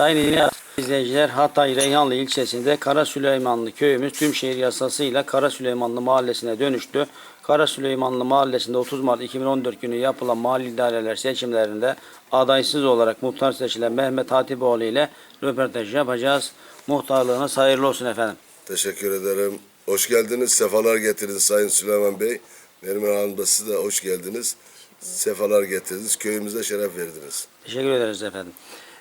Sayın izleyiciler Hatay Reyhanlı ilçesinde Kara Süleymanlı köyümüz tüm şehir yasasıyla Kara Süleymanlı mahallesine dönüştü. Kara Süleymanlı mahallesinde 30 Mart 2014 günü yapılan mahalle idareler seçimlerinde adaysız olarak muhtar seçilen Mehmet Hatipoğlu ile röportaj yapacağız. Muhtarlığınız hayırlı olsun efendim. Teşekkür ederim. Hoş geldiniz. Sefalar getirdiniz Sayın Süleyman Bey. Neriman Hanım da siz de hoş geldiniz. Sefalar getirdiniz. Köyümüze şeref verdiniz. Teşekkür ederiz efendim.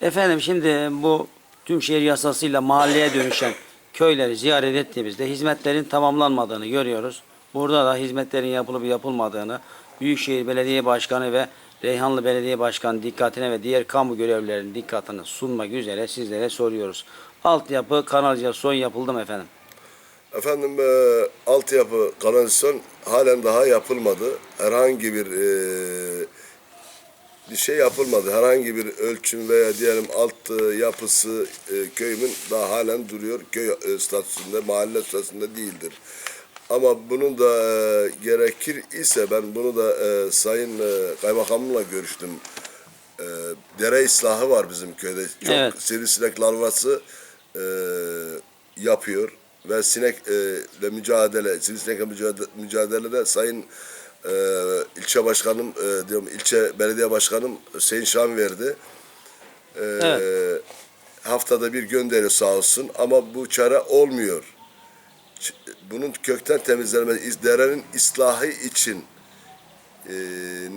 Efendim şimdi bu tüm şehir yasasıyla mahalleye dönüşen köyleri ziyaret ettiğimizde hizmetlerin tamamlanmadığını görüyoruz. Burada da hizmetlerin yapılıp yapılmadığını Büyükşehir Belediye Başkanı ve Reyhanlı Belediye Başkanı dikkatine ve diğer kamu görevlilerinin dikkatine sunmak üzere sizlere soruyoruz. Altyapı, kanalizasyon yapıldı mı efendim? Efendim e, altyapı kanalizasyon halen daha yapılmadı. Herhangi bir e, bir şey yapılmadı. Herhangi bir ölçüm veya diyelim alt e, yapısı e, köyümün daha halen duruyor. Köy e, statüsünde, mahalle statüsünde değildir. Ama bunun da e, gerekir ise ben bunu da e, Sayın e, Kaymakamımla görüştüm. E, dere ıslahı var bizim köyde. Çok Evet. sivrisinek larvası e, yapıyor ve sinek e, ve mücadele, sivrisinekle mücadele, mücadelede Sayın e, ilçe başkanım, e, diyorum ilçe belediye başkanım Hüseyin Şan verdi. E, Evet. Haftada bir gönderiyor sağ olsun ama bu çare olmuyor. Bunun kökten temizlenmesi, derenin ıslahı için e,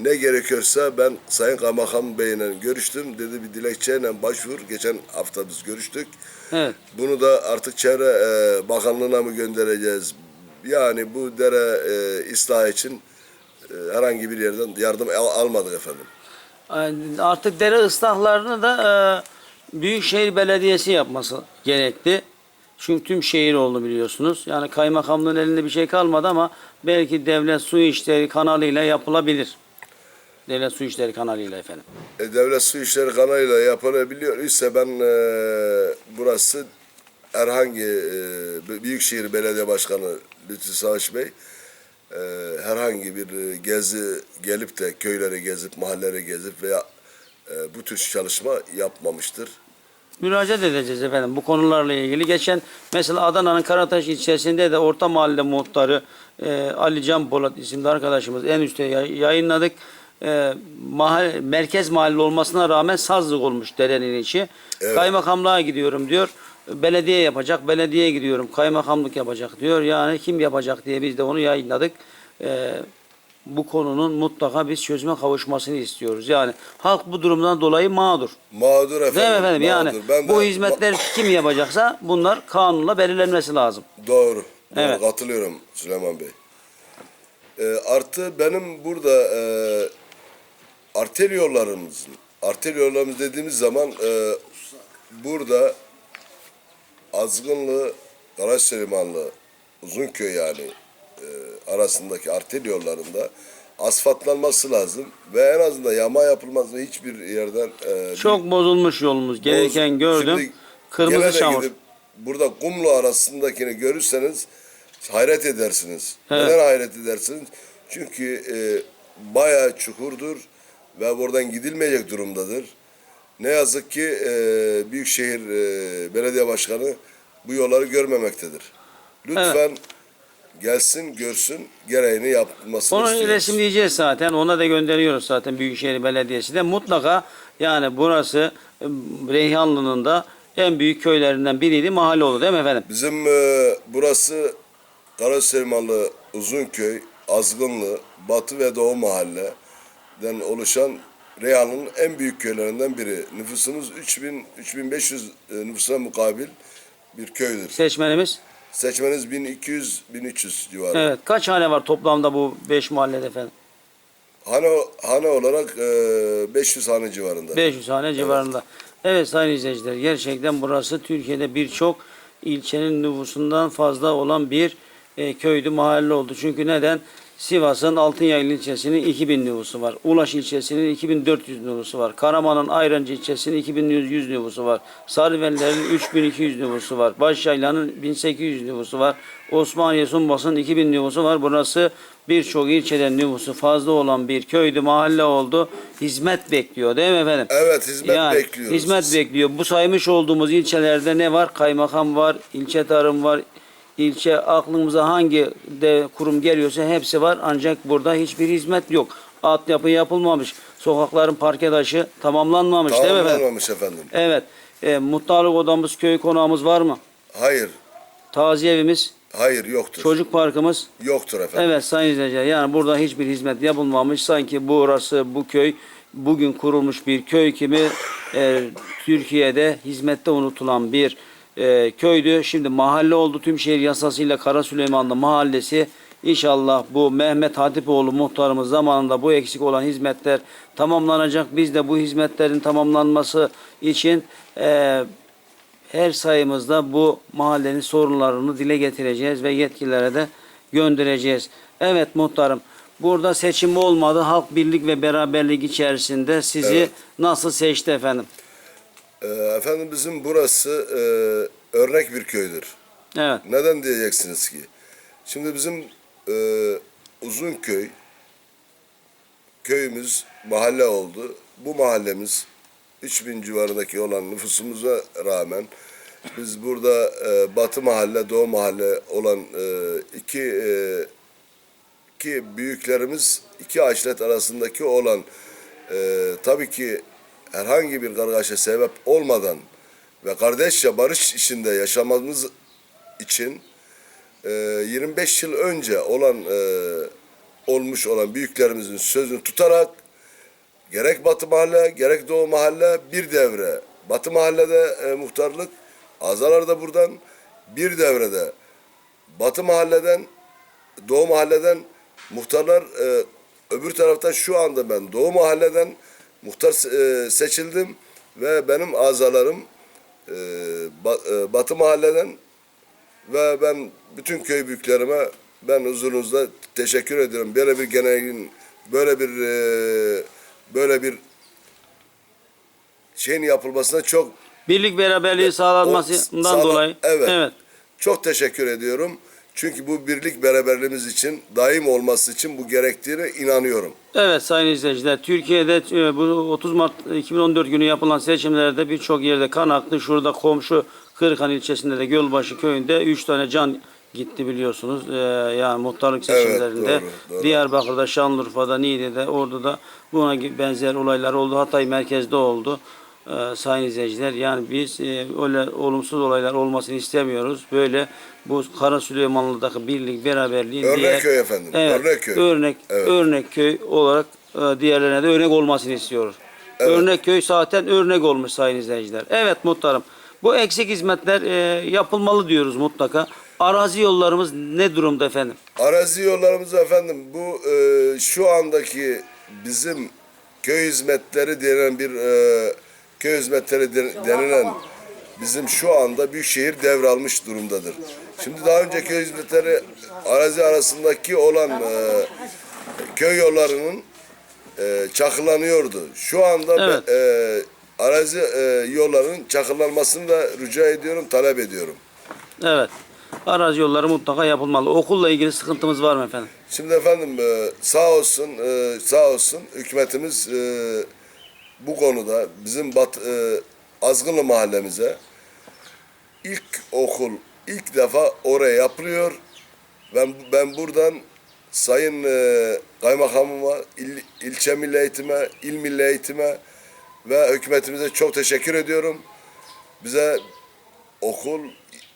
ne gerekiyorsa ben Sayın Kaymakam Bey'le görüştüm. Dedi bir dilekçeyle başvur. Geçen hafta biz görüştük. Evet. Bunu da artık Çevre e, Bakanlığı'na mı göndereceğiz? Yani bu dere e, ıslah için herhangi bir yerden yardım al- almadık efendim. Artık dere ıslahlarını da e, Büyükşehir Belediyesi yapması gerekti. Çünkü tüm şehir oldu biliyorsunuz. Yani kaymakamlığın elinde bir şey kalmadı ama belki devlet su işleri kanalıyla yapılabilir. Devlet su işleri kanalıyla efendim. E, devlet su işleri kanalıyla yapılabiliyor ise ben e, burası herhangi e, Büyükşehir Belediye Başkanı Lütfü Savaş Bey e, herhangi bir e, gezi gelip de köyleri gezip mahalleleri gezip veya e, bu tür çalışma yapmamıştır. Müracaat edeceğiz efendim bu konularla ilgili. Geçen mesela Adana'nın Karataş ilçesinde de Orta Mahalle Muhtarı e, Ali Can Polat isimli arkadaşımız en üstte yay- yayınladık. E, mahalle, merkez mahalle olmasına rağmen sazlık olmuş derenin içi. Evet. Kaymakamlığa gidiyorum diyor. Belediye yapacak, belediyeye gidiyorum. Kaymakamlık yapacak diyor. Yani kim yapacak diye biz de onu yayınladık. E, bu konunun mutlaka biz çözüme kavuşmasını istiyoruz. Yani halk bu durumdan dolayı mağdur. Mağdur efendim. Değil mi efendim? Yani mağdur. Ben bu de- hizmetleri kim yapacaksa bunlar kanunla belirlenmesi lazım. Doğru. Doğru. Evet. Katılıyorum Süleyman Bey. E, artı benim burada e, arter yollarımızın, arter yollarımız dediğimiz zaman e, burada Azgınlı, Karaşselimanlı, Uzunköy yani e, arasındaki arter yollarında asfaltlanması lazım ve en azından yama yapılması hiçbir yerden e, bir- Çok bozulmuş yolumuz. Gereken Boz- gördüm. Şimdi Kırmızı çamur. gidip burada kumlu arasındakini görürseniz hayret edersiniz. Evet. Neden hayret edersiniz? Çünkü e, bayağı çukurdur ve buradan gidilmeyecek durumdadır. Ne yazık ki e, Büyükşehir e, Belediye Başkanı bu yolları görmemektedir. Lütfen gelsin görsün gereğini yapmasını Onu istiyoruz. resimleyeceğiz zaten. Ona da gönderiyoruz zaten Büyükşehir Belediyesi de. Mutlaka yani burası e, Reyhanlı'nın da en büyük köylerinden biriydi. Mahalle oldu değil mi efendim? Bizim e, burası Karaselmalı, Uzunköy, Azgınlı, Batı ve Doğu mahalleden oluşan Reyhanlı'nın en büyük köylerinden biri. Nüfusumuz 3000 3500 e, nüfusa mukabil bir köydür. Seçmenimiz. Seçmeniz 1200 1300 civarı. Evet. Kaç hane var toplamda bu 5 mahallede efendim? Hane hane olarak e, 500 hane civarında. 500 hane civarında. Evet sayın izleyiciler gerçekten burası Türkiye'de birçok ilçenin nüfusundan fazla olan bir e, köydü, mahalle oldu. Çünkü neden? Sivas'ın Altınyaylı ilçesinin 2000 nüfusu var. Ulaş ilçesinin 2400 nüfusu var. Karaman'ın Ayrancı ilçesinin 2100 nüfusu var. Sarıvelilerin 3200 nüfusu var. Başyaylan'ın 1800 nüfusu var. Osmaniye Sumbas'ın 2000 nüfusu var. Burası birçok ilçeden nüfusu fazla olan bir köydü, mahalle oldu. Hizmet bekliyor değil mi efendim? Evet hizmet Yani bekliyoruz. Hizmet bekliyor. Bu saymış olduğumuz ilçelerde ne var? Kaymakam var, ilçe tarım var, ilçe aklımıza hangi de kurum geliyorsa hepsi var. Ancak burada hiçbir hizmet yok. Altyapı yapılmamış. Sokakların parke taşı tamamlanmamış değil mi efendim? Tamamlanmamış efendim. Evet. E, muhtarlık odamız, köy konağımız var mı? Hayır. Taziye evimiz, Hayır yoktur. çocuk parkımız. Yoktur efendim. Evet sayın izleyiciler yani burada hiçbir hizmet yapılmamış. Sanki burası bu köy bugün kurulmuş bir köy gibi e, Türkiye'de hizmette unutulan bir e, köydü. Şimdi mahalle oldu tüm şehir yasasıyla Kara Süleymanlı mahallesi. İnşallah bu Mehmet Hatipoğlu muhtarımız zamanında bu eksik olan hizmetler tamamlanacak. Biz de bu hizmetlerin tamamlanması için e, her sayımızda bu mahallenin sorunlarını dile getireceğiz ve yetkililere de göndereceğiz. Evet muhtarım. Burada seçim olmadı. Halk birlik ve beraberlik içerisinde sizi Evet. nasıl seçti efendim? Ee, efendim bizim burası e, örnek bir köydür. Evet. Neden diyeceksiniz ki? Şimdi bizim e, Uzunköy köyümüz mahalle oldu. Bu mahallemiz 3000 civarındaki olan nüfusumuza rağmen biz burada e, Batı mahalle, Doğu mahalle olan e, iki e, ki büyüklerimiz iki aşiret arasındaki olan e, tabii ki herhangi bir kargaşa sebep olmadan ve kardeşçe barış içinde yaşamamız için e, 25 yıl önce olan e, olmuş olan büyüklerimizin sözünü tutarak gerek Batı Mahalle gerek Doğu Mahalle bir devre. Batı Mahalle'de e, muhtarlık Azalar da buradan bir devrede Batı Mahalle'den Doğu Mahalle'den muhtarlar e, öbür taraftan şu anda ben Doğu Mahalle'den muhtar e, seçildim ve benim azalarım e, e, Batı Mahalle'den ve ben bütün köy büyüklerime ben huzurunuzda teşekkür ediyorum. Böyle bir genelin böyle bir e, böyle bir şeyin yapılmasına çok Birlik beraberliği sağlanmasından sağla- dolayı. evet. evet. çok teşekkür ediyorum. Çünkü bu birlik beraberliğimiz için daim olması için bu gerektiğine inanıyorum. Evet sayın izleyiciler, Türkiye'de e, bu 30 Mart 2014 günü yapılan seçimlerde birçok yerde kan aktı. Şurada komşu Kırıkhan ilçesinde de Gölbaşı köyünde 3 tane can gitti biliyorsunuz. E, yani muhtarlık Evet, seçimlerinde. doğru, doğru. Diyarbakır'da, Şanlıurfa'da, Niğde'de, orada da buna benzer olaylar oldu. Hatay merkezde oldu. E, sayın izleyiciler yani biz e, öyle olumsuz olaylar olmasını istemiyoruz. Böyle bu Kara Süleymanlı'daki birlik, beraberliğin Örnek diğer- köy efendim, Evet, örnek köy. Örnek, Evet. örnek köy olarak e, diğerlerine de örnek olmasını istiyoruz. Örnek köy zaten örnek olmuş sayın izleyiciler. Evet muhtarım. Bu eksik hizmetler e, yapılmalı diyoruz mutlaka. Arazi yollarımız ne durumda efendim? Arazi yollarımız efendim bu e, şu andaki bizim köy hizmetleri denen bir e, köy hizmetleri de- denilen bizim şu anda Büyükşehir devralmış durumdadır. Şimdi daha önce köy hizmetleri arazi arasındaki olan e, köy yollarının e, çakılanıyordu. Şu anda Evet. e, arazi e, yollarının çakılanmasını da rica ediyorum, talep ediyorum. Evet. Arazi yolları mutlaka yapılmalı. Okulla ilgili sıkıntımız var mı efendim? Şimdi efendim e, sağ olsun e, sağ olsun hükümetimiz e, bu konuda bizim Bat, e, Azgınlı mahallemize ilk okul ilk defa oraya yapılıyor. Ben ben buradan sayın e, kaymakamıma, il, ilçe milli eğitime, il milli eğitime ve hükümetimize çok teşekkür ediyorum. Bize okul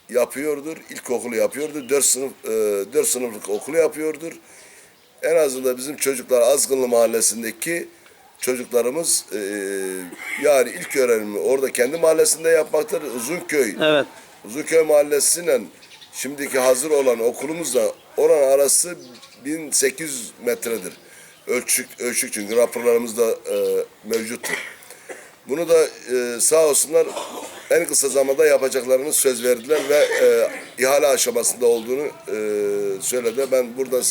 yapıyordur, ilkokulu yapıyordur, dört sınıf e, dört sınıflık okulu yapıyordur. En azından bizim çocuklar Azgınlı mahallesindeki çocuklarımız e, yani ilk öğrenimi orada kendi mahallesinde yapmaktadır. Uzunköy, Evet. Uzunköy mahallesiyle şimdiki hazır olan okulumuzla oran arası 1800 metredir. Ölçük, ölçük çünkü raporlarımızda e, mevcuttur. Bunu da e, sağ olsunlar en kısa zamanda yapacaklarını söz verdiler ve e, ihale aşamasında olduğunu e, söyledi. Ben burada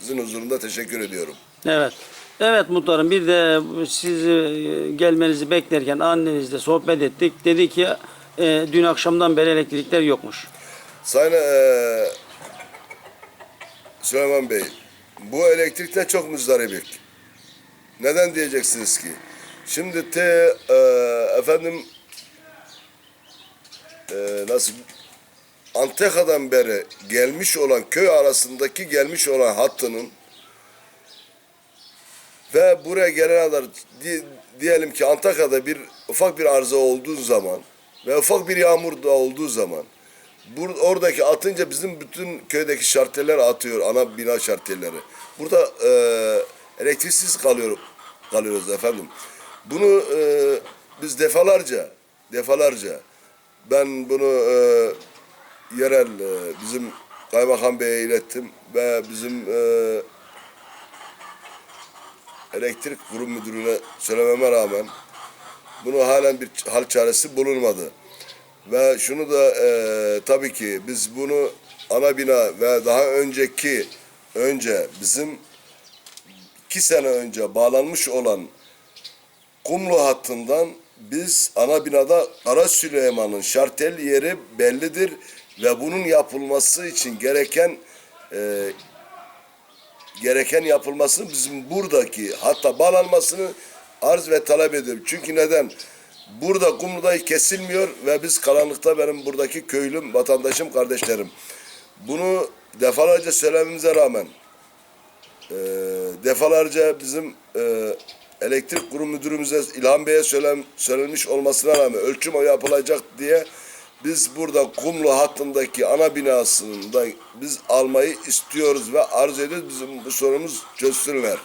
Sizin huzurunda teşekkür ediyorum. Evet. Evet muhtarım bir de siz e, gelmenizi beklerken annenizle sohbet ettik. Dedi ki e, dün akşamdan beri elektrikler yokmuş. Sayın eee, Süleyman Bey, bu elektrikten çok müzdaribik. Neden diyeceksiniz ki? Şimdi te eee, efendim eee, nasıl Antaka'dan beri gelmiş olan köy arasındaki gelmiş olan hattının ve buraya gelene kadar di- diyelim ki Antakya'da bir ufak bir arıza olduğu zaman ve ufak bir yağmur da olduğu zaman bur oradaki atınca bizim bütün köydeki şarteller atıyor ana bina şartelleri. Burada e, elektriksiz kalıyor kalıyoruz efendim. Bunu e, biz defalarca defalarca ben bunu e, yerel e, bizim kaymakam beye ilettim ve bizim e, elektrik kurum müdürüne söylememe rağmen bunu halen bir hal çaresi bulunmadı. Ve şunu da e, tabii ki biz bunu ana bina ve daha önceki önce bizim iki sene önce bağlanmış olan Kumlu hattından biz ana binada Kara Süleyman'ın şartel yeri bellidir ve bunun yapılması için gereken e, gereken yapılmasını bizim buradaki hatta bağlanmasını arz ve talep ediyorum. Çünkü neden? Burada Kumlu'da kesilmiyor ve biz karanlıkta benim buradaki köylüm, vatandaşım, kardeşlerim. Bunu defalarca söylememize rağmen e, defalarca bizim e, elektrik kurum müdürümüze İlhan Bey'e söylem, söylenmiş olmasına rağmen ölçüm yapılacak diye biz burada Kumlu hattındaki ana binasında biz almayı istiyoruz ve arz ediyoruz. Bizim bu sorunumuz çözsünler.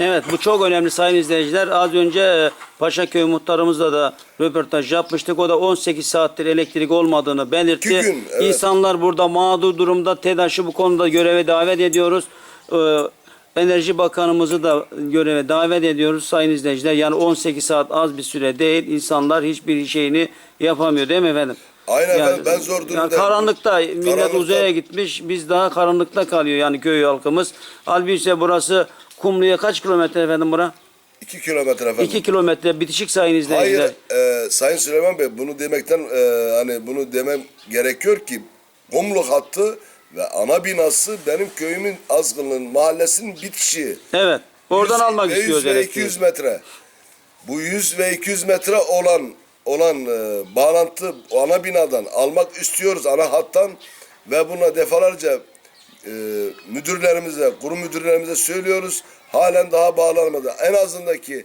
Evet bu çok önemli sayın izleyiciler. Az önce e, Paşaköy muhtarımızla da röportaj yapmıştık. O da 18 saattir elektrik olmadığını belirtti. İki gün, evet. İnsanlar burada mağdur durumda. TEDAŞ'ı bu konuda göreve davet ediyoruz. Ee, Enerji Bakanımızı da göreve davet ediyoruz sayın izleyiciler. Yani 18 saat az bir süre değil. İnsanlar hiçbir şeyini yapamıyor değil mi efendim? Aynen efendim, ben zor Yani durumdayım. karanlıkta millet Karanlıkta. uzaya gitmiş. Biz daha karanlıkta kalıyor yani köy halkımız. Halbuki ise burası Kumlu'ya kaç kilometre efendim bura? İki kilometre efendim. 2 kilometre bitişik sayın izleyiciler. Hayır, e, Sayın Süleyman Bey bunu demekten e, hani bunu demem gerekiyor ki Kumlu hattı ve ana binası benim köyümün azgınlığın mahallesinin bitişi. Evet. Oradan 100 almak ve istiyoruz 100 ve elektriği. 200 metre. Bu 100 ve 200 metre olan olan e, bağlantı ana binadan almak istiyoruz ana hattan ve buna defalarca e, müdürlerimize, kurum müdürlerimize söylüyoruz. Halen daha bağlanmadı. En azındaki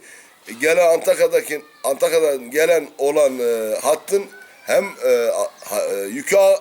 gelen Antakya'daki Antakya'dan gelen olan e, hattın hem e, ha, e, yükü ha-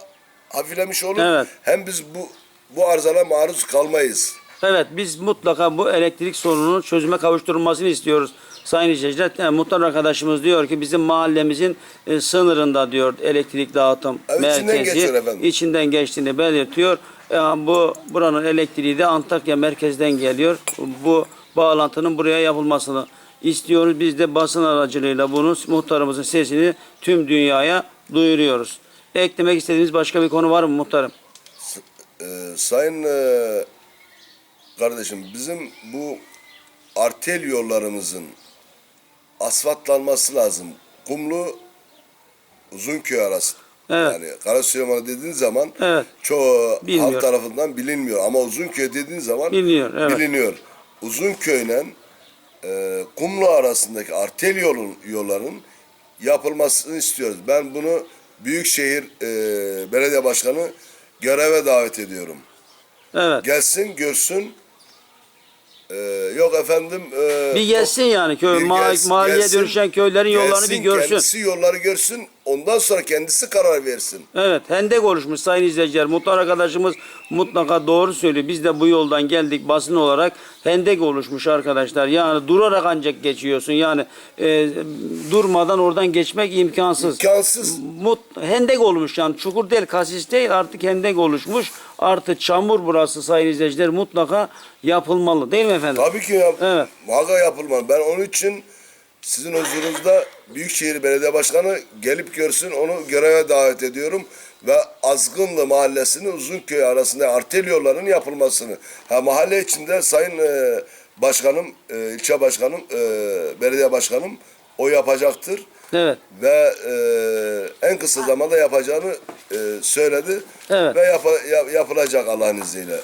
hafiflemiş olur Evet. hem biz bu bu arzala maruz kalmayız. Evet biz mutlaka bu elektrik sorununun çözüme kavuşturulmasını istiyoruz. Sayın izleyiciler, yani muhtar arkadaşımız diyor ki bizim mahallemizin e, sınırında diyor elektrik dağıtım Evet, içinden merkezi efendim. içinden geçtiğini belirtiyor. E, bu buranın elektriği de Antakya merkezden geliyor. Bu bağlantının buraya yapılmasını istiyoruz. Biz de basın aracılığıyla bunu muhtarımızın sesini tüm dünyaya duyuruyoruz. Eklemek istediğiniz başka bir konu var mı muhtarım? Ee, sayın e, kardeşim bizim bu artel yollarımızın asfaltlanması lazım. Kumlu Uzunköy arası. Evet. Yani Karasüleyman'ı dediğin zaman Evet. çoğu Bilmiyor. halk tarafından bilinmiyor ama Uzunköy dediğin zaman Biliniyor, evet. biliniyor. Uzunköy'le e, Kumlu arasındaki artel yolun yolların yapılmasını istiyoruz. Ben bunu Büyükşehir e, Belediye Başkanı göreve davet ediyorum. Evet. Gelsin görsün. Ee, yok efendim. e, Bir gelsin yani köy ma- mahalleye dönüşen köylerin yollarını gelsin, bir görsün. Kendisi yolları görsün. Ondan sonra kendisi karar versin. Evet, hendek oluşmuş sayın izleyiciler. Muhtar arkadaşımız mutlaka doğru söylüyor. Biz de bu yoldan geldik basın olarak. Hendek oluşmuş arkadaşlar. Yani durarak ancak geçiyorsun. Yani e, durmadan oradan geçmek imkansız. İmkansız. Mut, hendek olmuş yani çukur değil kasis değil artık hendek oluşmuş. Artık çamur burası sayın izleyiciler mutlaka yapılmalı değil mi efendim? Tabii ki yap, Evet. muhakkak yapılmalı. Ben onun için sizin huzurunuzda Büyükşehir Belediye Başkanı gelip görsün onu göreve davet ediyorum ve Azgınlı Mahallesi'nin Uzunköy arasında artel yollarının yapılmasını. Ha mahalle içinde Sayın e, Başkanım, e, ilçe başkanım, e, belediye başkanım o yapacaktır Evet. ve e, en kısa zamanda yapacağını e, söyledi Evet. ve yapa- yap- yapılacak Allah'ın izniyle.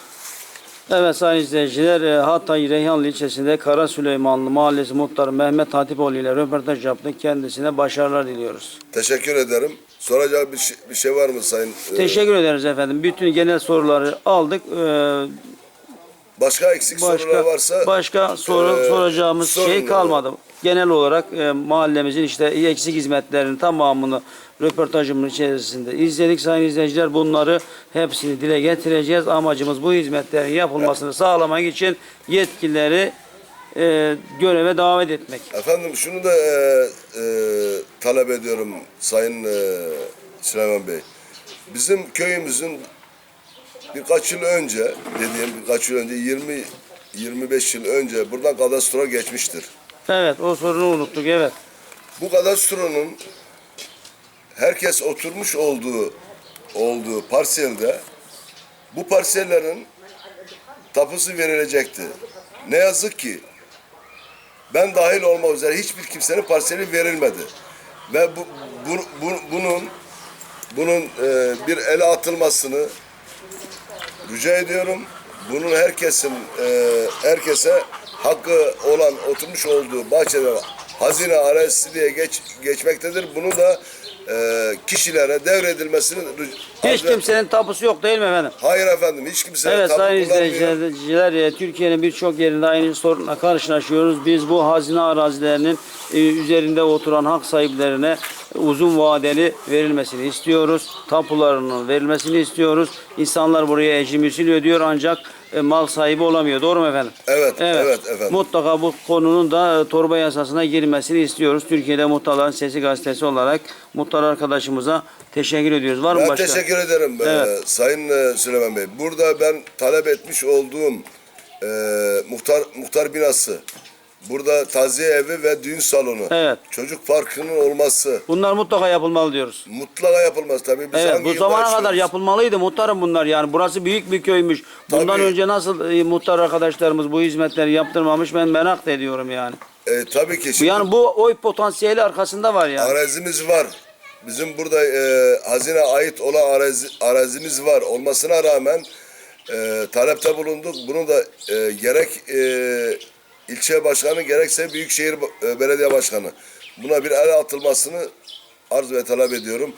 Evet sayın izleyiciler e, Hatay Reyhanlı ilçesinde Kara Süleymanlı Mahallesi Muhtarı Mehmet Hatipoğlu ile röportaj yaptık. Kendisine başarılar diliyoruz. Teşekkür ederim. Soracak bir şey, bir şey var mı Sayın? e, Teşekkür ederiz efendim. Bütün genel soruları aldık. Ee, Başka eksik sorular başka varsa başka soru e, soracağımız şey kalmadı. Genel olarak e, mahallemizin işte eksik hizmetlerinin tamamını röportajımın içerisinde izledik sayın izleyiciler. Bunları hepsini dile getireceğiz. Amacımız bu hizmetlerin yapılmasını sağlamak için yetkilileri e, göreve davet etmek. Efendim şunu da e, e, talep ediyorum Sayın e, Süleyman Bey. Bizim köyümüzün birkaç yıl önce dediğim birkaç yıl önce 20 25 yıl önce buradan kadastro geçmiştir. Evet o sorunu unuttuk evet. Bu kadastronun herkes oturmuş olduğu olduğu parselde bu parsellerin tapusu verilecekti. Ne yazık ki ben dahil olmak üzere hiçbir kimsenin parseli verilmedi. Ve bu, bu- bu- bunun bunun e, bir ele atılmasını rica ediyorum. Bunun herkesin e, herkese hakkı olan oturmuş olduğu bahçede hazine arazisi diye geç, geçmektedir. Bunu da e, kişilere devredilmesini rica- Hiç kimsenin tapusu yok değil mi efendim? Hayır efendim hiç kimse Evet tapu sayın kullanmıyor. izleyiciler e, Türkiye'nin birçok yerinde aynı sorunla karşılaşıyoruz. Biz bu hazine arazilerinin üzerinde oturan hak sahiplerine uzun vadeli verilmesini istiyoruz. Tapularının verilmesini istiyoruz. İnsanlar buraya ecrim usul ödüyor ancak e, mal sahibi olamıyor. Doğru mu efendim? Evet, evet efendim. Mutlaka bu konunun da e, torba yasasına girmesini istiyoruz. Türkiye'de Muhtarların Sesi gazetesi olarak muhtar arkadaşımıza teşekkür ediyoruz. Var mı Ben başka? teşekkür ederim e, Evet. Sayın e, Süleyman Bey. Burada ben talep etmiş olduğum e, muhtar muhtar binası, burada taziye evi ve düğün salonu, Evet. çocuk parkının olması Bunlar mutlaka yapılmalı diyoruz. mutlaka yapılmaz tabii. Biz Evet hangi bu yılda zamana kadar yaşıyoruz? yapılmalıydı muhtarım bunlar yani. Burası büyük bir köymüş. Bundan Tabii. önce nasıl e, muhtar arkadaşlarımız bu hizmetleri yaptırmamış ben merak ediyorum yani. E, tabii ki Bu şimdi Yani bu oy potansiyeli arkasında var yani. arazimiz var. Bizim burada e, hazine ait olan arazi, arazimiz var. Olmasına rağmen e, talepte bulunduk. Bunu da e, gerek e, ilçe başkanı gerekse Büyükşehir e, Belediye Başkanı buna bir el atılmasını arz ve talep ediyorum.